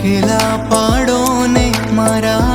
મૂકેલા પાડોને મારા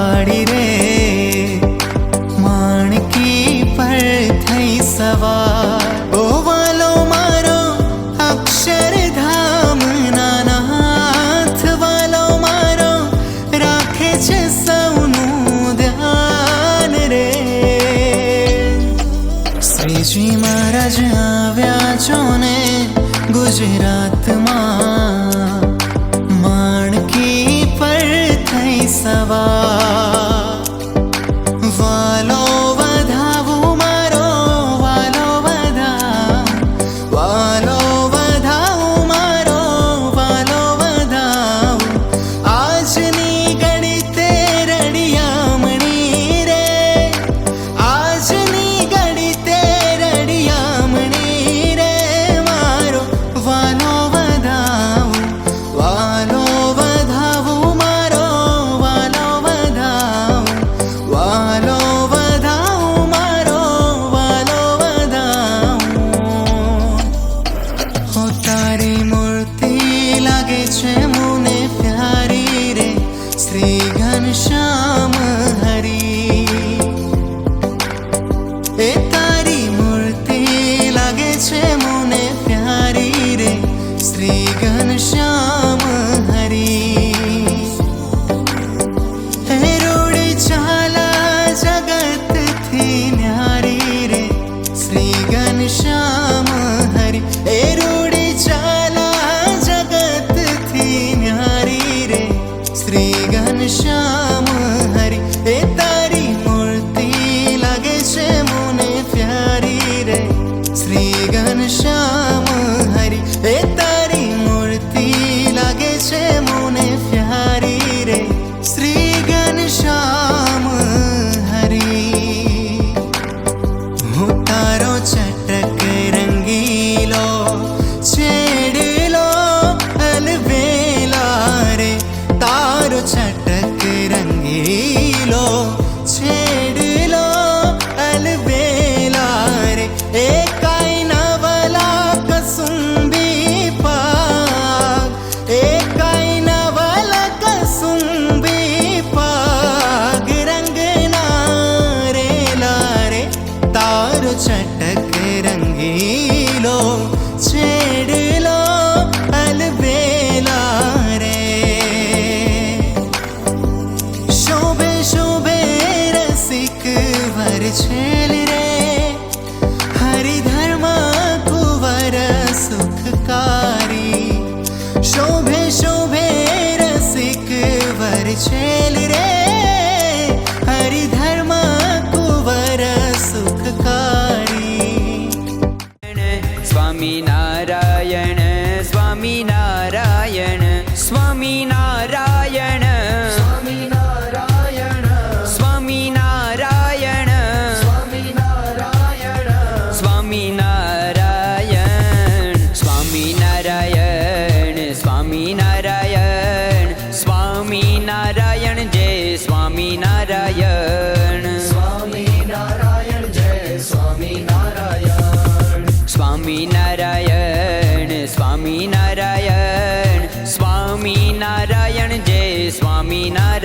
પાડી રે માણકી પર થઈ સવાર ઓવાલો મારો અક્ષરધામ નાનાથ વાલો મારો રાખે છે સૌનું ધ્યાન રે શ્રીજી મહારાજ આવ્યા છો ને ગુજરાતમાં 去。સ્વામી નારાયણ સ્વામી નારાયણ સ્વામી નારાયણ જય સ્વામી નારાયણ